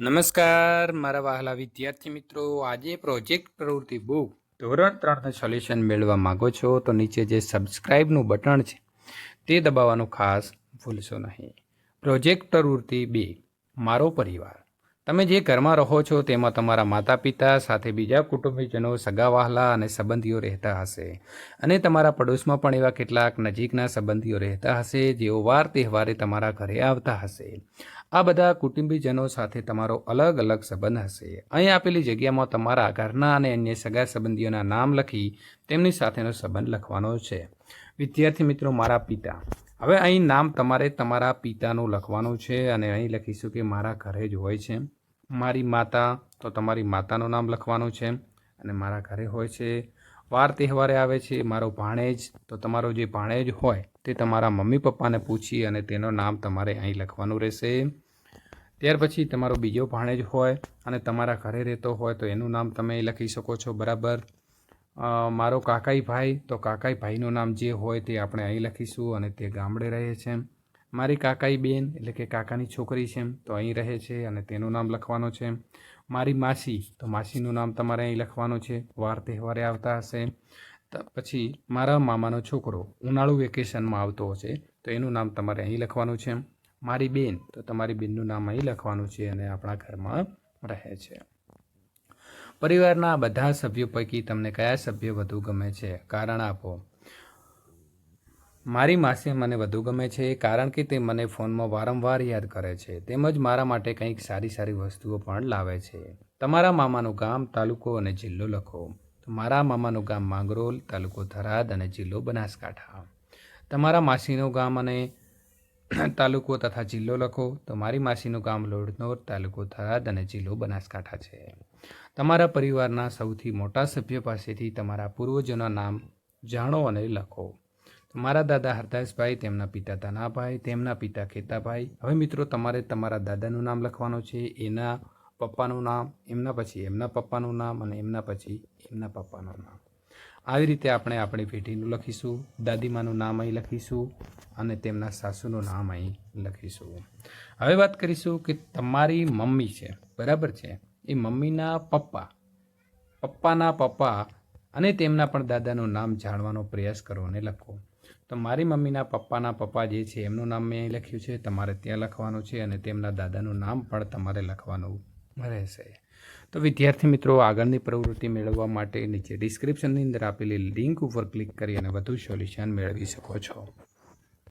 નમસ્કાર, મારા વહાલા વિદ્યાર્થી મિત્રો. આજે પ્રોજેક્ટ પ્રવૃત્તિ બુક ધોરણ ત્રણનું સોલ્યુશન મેળવવા માંગો છો, તો નીચે જે સબસ્ક્રાઇબનું બટન છે, તે દબાવવાનું ખાસ ભૂલશો નહીં. પ્રોજેક્ટ પ્રવૃત્તિ બે, મારો પરિવાર. તમે જે ઘરમાં રહો છો, તેમાં તમારા માતા પિતા સાથે બીજા કુટુંબીજનો સગા વહાલા અને સંબંધીઓ રહેતા હશે. અને તમારા પડોશમાં પણ એવા કેટલાક નજીકના સંબંધીઓ રહેતા હશે, જેઓ વાર તહેવારે તમારા ઘરે આવતા હશે. આ બધા કુટુંબીજનો સાથે તમારો અલગ અલગ સંબંધ હશે. અહીં આપેલી જગ્યામાં તમારા ઘરના અને અન્ય સગા સંબંધીઓના નામ લખી તેમની સાથેનો સંબંધ લખવાનો છે. વિદ્યાર્થી મિત્રો, મારા પિતા. હવે અહીં નામ તમારે તમારા પિતાનું લખવાનું છે અને અહીં લખીશું કે મારા ઘરે જ હોય છે. મારી માતા, તો તમારી માતાનું નામ લખવાનું છે. અને મારા ઘરે હોય છે, વાર તહેવારે આવે છે, મારો ભાણેજ તો તમારો જે ભાણેજ હોય તે તમારા મમ્મી પપ્પાને પૂછી અને તેનું નામ તમારે અહીં લખવાનું રહેશે. ત્યાર પછી તમારો બીજો ભાણેજ હોય અને તમારા ઘરે રહેતો હોય તો એનું નામ તમે લખી શકો છો, બરાબર? મારો કાકાઈ ભાઈ, તો કાકાઈ ભાઈનું નામ જે હોય તે આપણે અહીં લખીશું અને તે ગામડે રહે છે. મારી કાકાઈ બેન, એટલે કે કાકાની છોકરી છે તો અહીં રહે છે અને તેનું નામ લખવાનું છે મારી માસી, તો માસીનું નામ તમારે અહીં લખવાનું છે. વાર તહેવારે આવતા હશે. પછી મારા મામાનો છોકરો ઉનાળુ વેકેશનમાં આવતો હશે, તો એનું નામ તમારે અહીં લખવાનું છે મારી બેન, તો તમારી બેનનું નામ અહીં લખવાનું છે અને આપણા ઘરમાં રહે છે. પરિવારના બધા સભ્યો પૈકી તમને કયા સભ્ય વધુ ગમે છે? કારણ આપો. મારી માસી મને વધુ ગમે છે કારણ કે તે મને ફોનમાં વારંવાર યાદ કરે છે. તેમજ મારા માટે કંઈક સારી સારી વસ્તુઓ પણ લાવે છે. તમારા મામાનું ગામ તાલુકો અને જિલ્લો લખો. મારા મામાનું ગામ માંગરોલ, તાલુકો થરાદ અને જિલ્લો બનાસકાંઠા. તમારા માસીનું ગામ અને તાલુકો તથા જિલ્લો લખો. તો મારી માસીનું ગામ લોડનોર, તાલુકો થરાદ અને જિલ્લો બનાસકાંઠા છે. તમારા પરિવારના સૌથી મોટા સભ્ય પાસેથી તમારા પૂર્વજોના નામ જાણો અને લખો. મારા દાદા હરદાસભાઈ, તેમના પિતા તાનાભાઈ, તેમના પિતા ખેતાભાઈ. હવે મિત્રો, તમારે તમારા દાદાનું નામ લખવાનું છે, એના પપ્પાનું નામ, એમના પછી એમના પપ્પાનું નામ અને એમના પછી એમના પપ્પાનું નામ. આવી રીતે આપણે આપણી પેઢીનું લખીશું, દાદીમાનું નામ અહીં લખીશું અને તેમના સાસુનું નામ અહીં લખીશું. હવે વાત કરીશું કે તમારી મમ્મી છે, બરાબર છે? એ મમ્મીના પપ્પા, પપ્પાના પપ્પા અને તેમના પણ દાદાનું નામ જાણવાનો પ્રયાસ કરો અને લખો. તો મારી મમ્મીના પપ્પાના પપ્પા જે છે, એમનું નામ મેં લખ્યું છે, તમારે ત્યાં લખવાનું છે અને તેમના દાદાનું નામ પણ તમારે લખવાનું રહેશે. તો વિદ્યાર્થી મિત્રો, આગળની પ્રવૃત્તિ મેળવવા માટે નીચે ડિસ્ક્રિપ્શનની અંદર આપેલી લિંક ઉપર ક્લિક કરી અને વધુ સોલ્યુશન મેળવી શકો છો.